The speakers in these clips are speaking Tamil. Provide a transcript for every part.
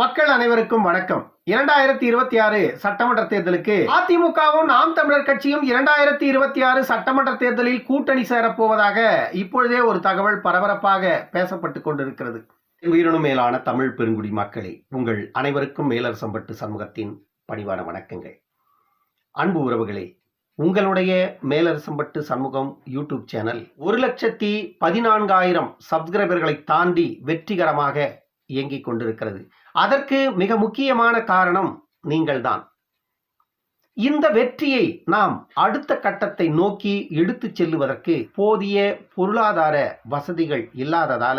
மக்கள் அனைவருக்கும் வணக்கம். இரண்டாயிரத்தி இருபத்தி ஆறு சட்டமன்ற தேர்தலுக்கு அதிமுகவும் நாம் தமிழர் கட்சியும் இரண்டாயிரத்தி இருபத்தி ஆறு சட்டமன்ற தேர்தலில் கூட்டணி சேரப்போவதாக இப்பொழுதே ஒரு தகவல் பரபரப்பாக பேசப்பட்டு கொண்டிருக்கிறது. உயிரினும் மேலான தமிழ் பெருங்குடி மக்களே உங்கள் அனைவருக்கும் மேலரசம்பட்டு சமூகத்தின் பணிவான வணக்கங்கள். அன்பு உறவுகளே உங்களுடைய மேலரசம்பட்டு சண்முகம் யூடியூப் சேனல் ஒரு லட்சத்தி பதினான்காயிரம் சப்ஸ்கிரைபர்களை தாண்டி வெற்றிகரமாக இயங்கிக் கொண்டிருக்கிறது. அதற்கு மிக முக்கியமான காரணம் நீங்கள்தான். இந்த வெற்றியை நாம் அடுத்த கட்டத்தை நோக்கி எடுத்துச் செல்லுவதற்கு போதிய பொருளாதார வசதிகள் இல்லாததால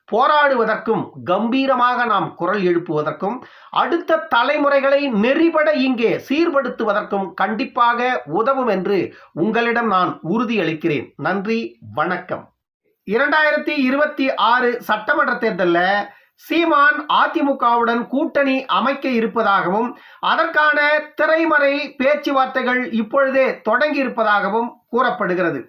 போராடுவதற்கும் கம்பீரமாக நாம் குரல் எழுப்புவதற்கும் அடுத்த தலைமுறைகளை நெறிபட இங்கே சீர்படுத்துவதற்கும் கண்டிப்பாக உதவும் என்று உங்களிடம் நான் உறுதியளிக்கிறேன். நன்றி வணக்கம். இரண்டாயிரத்தி இருபத்தி ஆறு சட்டமன்ற தேர்தலில் சீமான் அதிமுகவுடன் கூட்டணி அமைக்க இருப்பதாகவும் அதற்கான திரைமறை பேச்சுவார்த்தைகள் இப்பொழுதே தொடங்கி இருப்பதாகவும் கூறப்படுகிறது.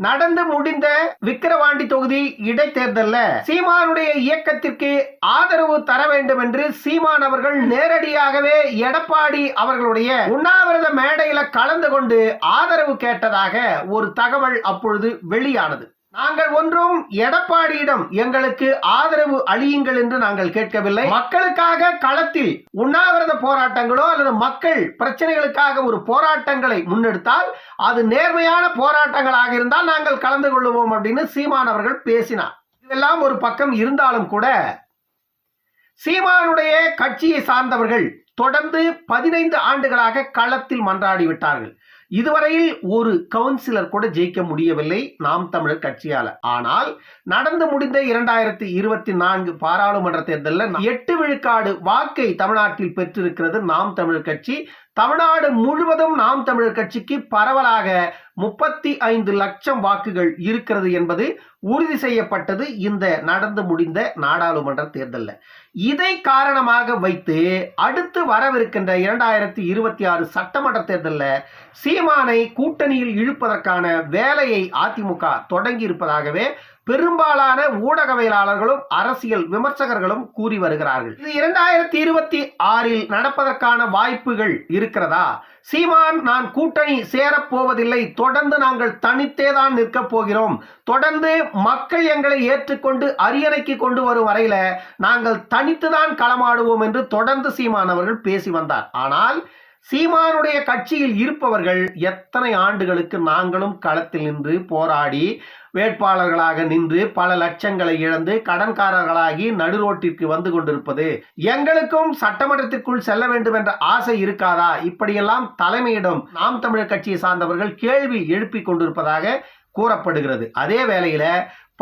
நடந்து முடிந்த விக்கிரவாண்டி தொகுதி இடைத்தேர்தலில் சீமானுடைய இயக்கத்திற்கு ஆதரவு தர வேண்டும் என்று சீமான் அவர்கள் நேரடியாகவே எடப்பாடி அவர்களுடைய உண்ணாவிரத மேடையில கலந்து கொண்டு ஆதரவு கேட்டதாக ஒரு தகவல் அப்பொழுது வெளியானது. நாங்கள் ஒன்றும் எடப்பாடியிடம் எங்களுக்கு ஆதரவு அழியுங்கள் என்று நாங்கள் கேட்கவில்லை. மக்களுக்காக களத்தில் உண்ணாவிரத போராட்டங்களோ அல்லது மக்கள் பிரச்சனைகளுக்காக ஒரு போராட்டங்களை முன்னெடுத்தால் அது நேர்மையான போராட்டங்களாக இருந்தால் நாங்கள் கலந்து கொள்ளுவோம் அப்படின்னு சீமான் அவர்கள் பேசினார். இதெல்லாம் ஒரு பக்கம் இருந்தாலும் கூட சீமானுடைய கட்சியை சார்ந்தவர்கள் தொடர்ந்து பதினைந்து ஆண்டுகளாக களத்தில் மன்றாடி விட்டார்கள். இதுவரையில் ஒரு கவுன்சிலர் கூட ஜெயிக்க முடியவில்லை நாம் தமிழர் கட்சியால. ஆனால் நடந்து முடிந்த இரண்டாயிரத்தி இருபத்தி நான்கு பாராளுமன்ற தேர்தலில் எட்டு விழுக்காடு வாக்கை தமிழ்நாட்டில் பெற்றிருக்கிறது நாம் தமிழர் கட்சி. தமிழ்நாடு முழுவதும் நாம் தமிழர் கட்சிக்கு பரவலாக முப்பத்தி ஐந்து லட்சம் வாக்குகள் இருக்கிறது என்பது உறுதி செய்யப்பட்டது இந்த நடந்து முடிந்த நாடாளுமன்ற தேர்தலில். இதை காரணமாக வைத்து அடுத்து வரவிருக்கின்ற இரண்டாயிரத்தி இருபத்தி ஆறு சட்டமன்ற தேர்தலில் சீமானை கூட்டணியில் இழுப்பதற்கான வேலையை அதிமுக தொடங்கி இருப்பதாகவே பெரும்பாலான ஊடகவியலாளர்களும் அரசியல் விமர்சகர்களும் கூறி வருகிறார்கள். இது இரண்டாயிரத்தி இருபத்தி ஆறில் நடப்பதற்கான வாய்ப்புகள் இருக்கிறதா? சீமான் நான் கூட்டணி சேரப்போவதில்லை. தொடர்ந்து நாங்கள் தனித்தே தான் நிற்கப் போகிறோம். தொடர்ந்து மக்கள் எங்களை ஏற்றுக்கொண்டு அரியணைக்கு கொண்டு வரும் வரையில நாங்கள் தனித்துதான் களமாடுவோம் என்று தொடர்ந்து சீமான் அவர்கள் பேசி வந்தார். ஆனால் சீமானுடைய கட்சியில் இருப்பவர்கள் எத்தனை ஆண்டுகளுக்கு நாங்களும் களத்தில் நின்று போராடி வேட்பாளர்களாக நின்று பல லட்சங்களை இழந்து கடன்காரர்களாகி நடுரோட்டிற்கு வந்து கொண்டிருப்பது எங்களுக்கும் சட்டமன்றத்திற்குள் செல்ல வேண்டும் என்ற ஆசை இருக்காதா? இப்படியெல்லாம் தலைமையிடம் நாம் தமிழர் கட்சியை சார்ந்தவர்கள் கேள்வி எழுப்பிக் கொண்டிருப்பதாக கூறப்படுகிறது. அதே வேளையில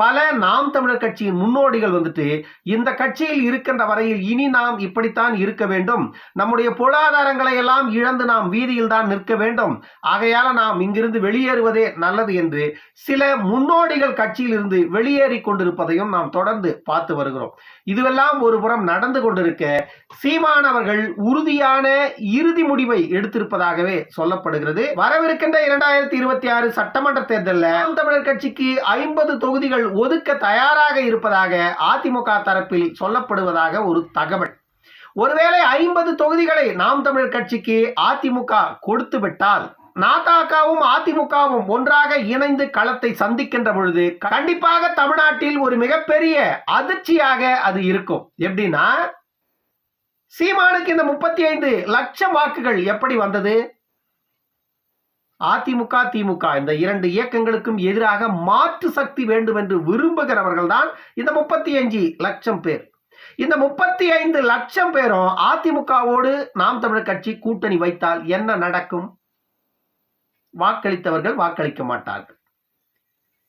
பல நாம் தமிழர் கட்சியின் முன்னோடிகள் வந்துட்டு இந்த கட்சியில் இருக்கின்ற வரையில் இனி நாம் இப்படித்தான் இருக்க வேண்டும். நம்முடைய பொருளாதாரங்களை எல்லாம் இழந்து நாம் வீதியில் தான் நிற்க வேண்டும். ஆகையால நாம் இங்கிருந்து வெளியேறுவதே நல்லது என்று சில முன்னோடிகள் கட்சியில் இருந்து வெளியேறி கொண்டிருப்பதையும் நாம் தொடர்ந்து பார்த்து வருகிறோம். இதுவெல்லாம் ஒரு புறம் நடந்து கொண்டிருக்க சீமானவர்கள் உறுதியான இறுதி முடிவை எடுத்திருப்பதாகவே சொல்லப்படுகிறது. வரவிருக்கின்ற இரண்டாயிரத்தி இருபத்தி ஆறு சட்டமன்ற தேர்தலில் நாம் தமிழர் கட்சிக்கு ஐம்பது தொகுதிகள் ஒதுக்க தயாராக இருப்பதாக அதிமுக தரப்பில் சொல்லப்படுவதாக ஒரு தகவல். ஒருவேளை ஐம்பது தொகுதிகளை நாம் தமிழர் கட்சிக்கு அதிமுக கொடுத்து விட்டால் நாதாகவும் அதிமுகவும் ஒன்றாக இணைந்து களத்தை சந்திக்கின்ற பொழுது கண்டிப்பாக தமிழ்நாட்டில் ஒரு மிகப்பெரிய அதிர்ச்சியாக அது இருக்கும். எப்படின்னா சீமானுக்கு இந்த முப்பத்தி ஐந்து லட்சம் வாக்குகள் எப்படி வந்தது? அதிமுக திமுக இந்த இரண்டு இயக்கங்களுக்கும் எதிராக மாற்று சக்தி வேண்டும் என்று விரும்புகிறவர்கள் தான் இந்த முப்பத்தி அஞ்சு லட்சம் பேர். இந்த முப்பத்தி ஐந்து லட்சம் பேரும் அதிமுகவோடு நாம் தமிழர் கட்சி கூட்டணி வைத்தால் என்ன நடக்கும்? வாக்களித்தவர்கள் வாக்களிக்க மாட்டார்கள்.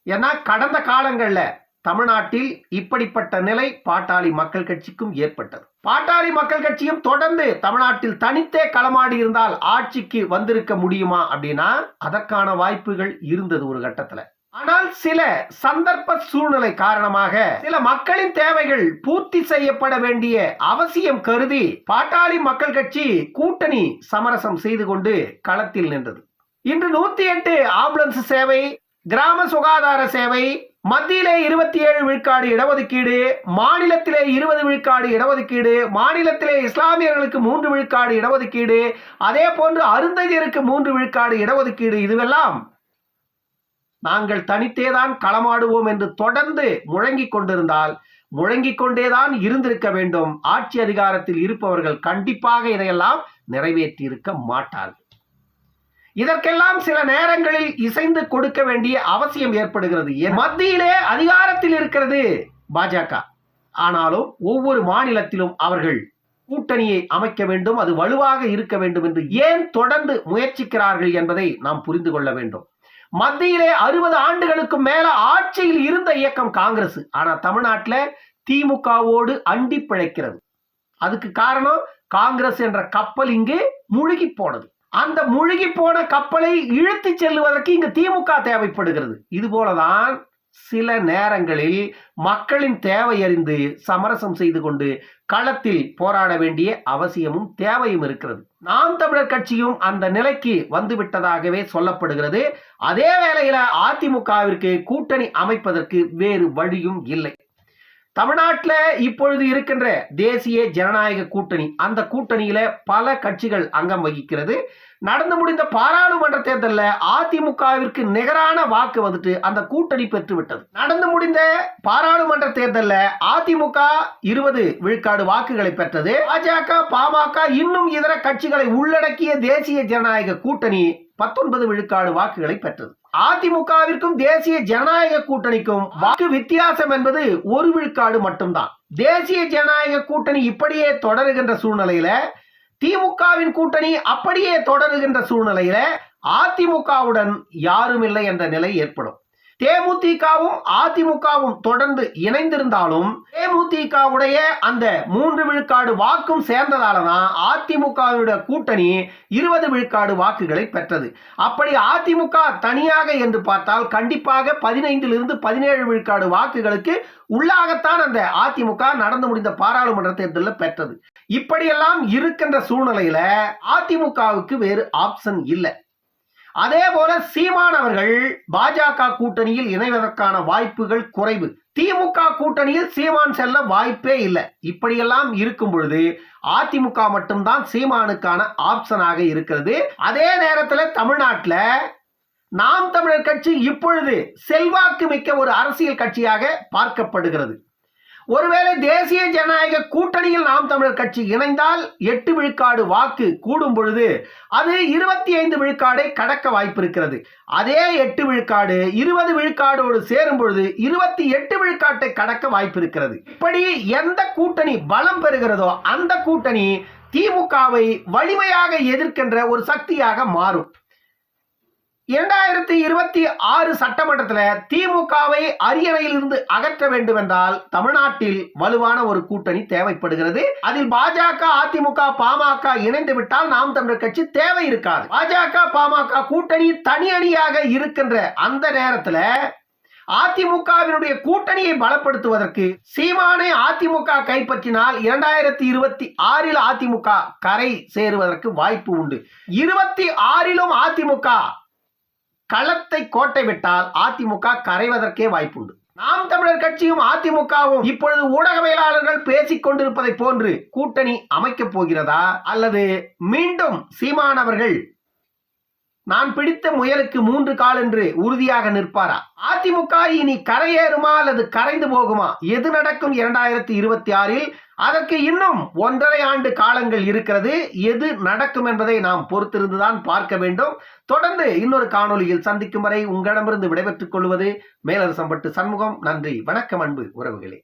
ஏன்னா கடந்த காலங்களில் தமிழ்நாட்டில் இப்படிப்பட்ட நிலை பாட்டாளி மக்கள் கட்சிக்கும் ஏற்பட்டது. பாட்டாளி மக்கள் கட்சியும் தொடர்ந்து தமிழ்நாட்டில் தனித்தே களமாடி இருந்தால் ஆட்சிக்கு வந்திருக்க முடியுமா அப்படின்னா அதற்கான வாய்ப்புகள் இருந்தது ஒரு கட்டத்துல. ஆனால் சில சந்தர்ப்ப சூழ்நிலை காரணமாக சில மக்களின் தேவைகள் பூர்த்தி செய்யப்பட வேண்டிய அவசியம் கருதி பாட்டாளி மக்கள் கட்சி கூட்டணி சமரசம் செய்து கொண்டு களத்தில் நின்றது. இன்று நூத்தி எட்டு ஆம்புலன்ஸ் சேவை கிராம சுகாதார சேவை மத்தியிலே இருபத்தி ஏழு விழுக்காடு இடஒதுக்கீடு மாநிலத்திலே இருபது விழுக்காடு இடஒதுக்கீடு மாநிலத்திலே இஸ்லாமியர்களுக்கு மூன்று விழுக்காடு இடஒதுக்கீடு அதே போன்று அருந்ததியருக்கு மூன்று விழுக்காடு இடஒதுக்கீடு இதுவெல்லாம் நாங்கள் தனித்தேதான் களமாடுவோம் என்று தொடர்ந்து முழங்கிக் கொண்டிருந்தால் முழங்கிக் கொண்டேதான் இருந்திருக்க வேண்டும். ஆட்சி அதிகாரத்தில் இருப்பவர்கள் கண்டிப்பாக இதையெல்லாம் நிறைவேற்றி இருக்க மாட்டார்கள். இதற்கெல்லாம் சில நேரங்களில் இசைந்து கொடுக்க வேண்டிய அவசியம் ஏற்படுகிறது. ஏன் மத்தியிலே அதிகாரத்தில் இருக்கிறது பாஜக. ஆனாலும் ஒவ்வொரு மாநிலத்திலும் அவர்கள் கூட்டணியை அமைக்க வேண்டும் அது வலுவாக இருக்க வேண்டும் என்று ஏன் தொடர்ந்து முயற்சிக்கிறார்கள் என்பதை நாம் புரிந்து கொள்ள வேண்டும். மத்தியிலே அறுபது ஆண்டுகளுக்கும் மேல ஆட்சியில் இருந்த இயக்கம் காங்கிரஸ். ஆனா தமிழ்நாட்டில் திமுகவோடு அண்டி பிழைக்கிறது அதுக்கு காரணம் காங்கிரஸ் என்ற கப்பல் இங்கு முழுகி போனது. அந்த முழுகி போன கப்பலை இழுத்து செல்லுவதற்கு இங்கு திமுக தேவைப்படுகிறது. இதுபோலதான் சில நேரங்களில் மக்களின் தேவை அறிந்து சமரசம் செய்து கொண்டு களத்தில் போராட வேண்டிய அவசியமும் தேவையும் இருக்கிறது. நாம் தமிழர் கட்சியும் அந்த நிலைக்கு வந்துவிட்டதாகவே சொல்லப்படுகிறது. அதே வேளையில அதிமுகவிற்கு கூட்டணி அமைப்பதற்கு வேறு வழியும் இல்லை. தமிழ்நாட்டில் இப்பொழுது இருக்கின்ற தேசிய ஜனநாயக கூட்டணி அந்த கூட்டணியில பல கட்சிகள் அங்கம் வகிக்கிறது. நடந்து முடிந்த பாராளுமன்ற தேர்தலில் அதிமுகவிற்கு நிகரான வாக்கு வந்துட்டு அந்த கூட்டணி பெற்றுவிட்டது. நடந்து முடிந்த பாராளுமன்ற தேர்தலில் அதிமுக இருபது விழுக்காடு வாக்குகளை பெற்றது. பாஜக பாமக இன்னும் இதர கட்சிகளை உள்ளடக்கிய தேசிய ஜனநாயக கூட்டணி பத்தொன்பது விழுக்காடு வாக்குகளை பெற்றது. அதிமுகவிற்கும் தேசிய ஜனநாயக கூட்டணிக்கும் வாக்கு வித்தியாசம் என்பது ஒரு விழுக்காடு மட்டும்தான். தேசிய ஜனநாயக கூட்டணி இப்படியே தொடருகின்ற சூழ்நிலையில திமுகவின் கூட்டணி அப்படியே தொடருகின்ற சூழ்நிலையில அதிமுகவுடன் யாரும் இல்லை என்ற நிலை ஏற்படும். தேமுதிகவும் அதிமுகவும் தொடர்ந்து இணைந்திருந்தாலும் தேமுதிகவுடைய அந்த மூன்று விழுக்காடு வாக்கும் சேர்ந்ததால தான் அதிமுகவுடைய கூட்டணி இருபது விழுக்காடு வாக்குகளை பெற்றது. அப்படி அதிமுக தனியாக என்று பார்த்தால் கண்டிப்பாக பதினைந்திலிருந்து பதினேழு விழுக்காடு வாக்குகளுக்கு உள்ளாகத்தான் அந்த அதிமுக நடந்து முடிந்த பாராளுமன்ற தேர்தலில் பெற்றது. இப்படியெல்லாம் இருக்கின்ற சூழ்நிலையில அதிமுகவுக்கு வேறு ஆப்ஷன் இல்லை. அதே போல சீமான் அவர்கள் பாஜக கூட்டணியில் இணைவதற்கான வாய்ப்புகள் குறைவு. திமுக கூட்டணியில் சீமான் செல்ல வாய்ப்பே இல்லை. இப்படியெல்லாம் இருக்கும் பொழுது அதிமுக மட்டும்தான் சீமானுக்கான ஆப்ஷனாக இருக்கிறது. அதே நேரத்தில் தமிழ்நாட்டில் நாம் தமிழர் கட்சி இப்பொழுது செல்வாக்கு மிக்க ஒரு அரசியல் கட்சியாக பார்க்கப்படுகிறது. ஒருவேளை தேசிய ஜனநாயக கூட்டணியில் நாம் தமிழர் கட்சி இணைந்தால் எட்டு விழுக்காடு வாக்கு கூடும் பொழுது அது இருபத்தி ஐந்து விழுக்காடை கடக்க வாய்ப்பு இருக்கிறது அதே எட்டு விழுக்காடு இருபது விழுக்காடோடு சேரும் பொழுது இருபத்தி எட்டு விழுக்காட்டை கடக்க வாய்ப்பு இருக்கிறது இப்படி எந்த கூட்டணி பலம் பெறுகிறதோ அந்த கூட்டணி திமுகவை வலிமையாக எதிர்க்கின்ற ஒரு சக்தியாக மாறும். இரண்டாயிரத்தி இருபத்தி ஆறு சட்டமன்றத்தில் திமுகவை அரியணையிலிருந்து அகற்ற வேண்டும் என்றால் தமிழ்நாட்டில் வலுவான ஒரு கூட்டணி தேவைப்படுகிறது. அதில் பாஜக அதிமுக பாமக இணைந்து விட்டால் நாம் தமிழர் கட்சி தேவை இருக்காது. பாஜக பாமக கூட்டணி தனி அணியாக இருக்கின்ற அந்த நேரத்தில் அதிமுகவினுடைய கூட்டணியை பலப்படுத்துவதற்கு சீமானை அதிமுக கைப்பற்றினால் இரண்டாயிரத்தி இருபத்தி ஆறில் அதிமுக கரை சேருவதற்கு வாய்ப்பு உண்டு. இருபத்தி ஆறிலும் அதிமுக களத்தை கோட்டை விட்டால் அதிமுக கரைவதற்கே வாய்ப்புண்டு. நாம் தமிழர் கட்சியும் அதிமுகவும் இப்பொழுது ஊடகவியலாளர்கள் பேசிக் கொண்டிருப்பதை போன்று கூட்டணி அமைக்கப் போகிறதா அல்லது மீண்டும் சீமானவர்கள் நான் பிடித்த முயலுக்கு மூன்று கால் என்று உறுதியாக நிற்பாரா? அதிமுக இனி கரையேறுமா அல்லது கரைந்து போகுமா? எது நடக்கும் இரண்டாயிரத்தி இருபத்தி ஆறில்? அதற்கு இன்னும் ஒன்றரை ஆண்டு காலங்கள் இருக்கிறது. எது நடக்கும் என்பதை நாம் பொறுத்திருந்துதான் பார்க்க வேண்டும். தொடர்ந்து இன்னொரு காணொலியில் சந்திக்கும் வரை உங்களிடமிருந்து விடைபெற்றுக் கொள்வது மேலரசம்பட்டு சண்முகம். நன்றி வணக்கம் அன்பு உறவுகளே.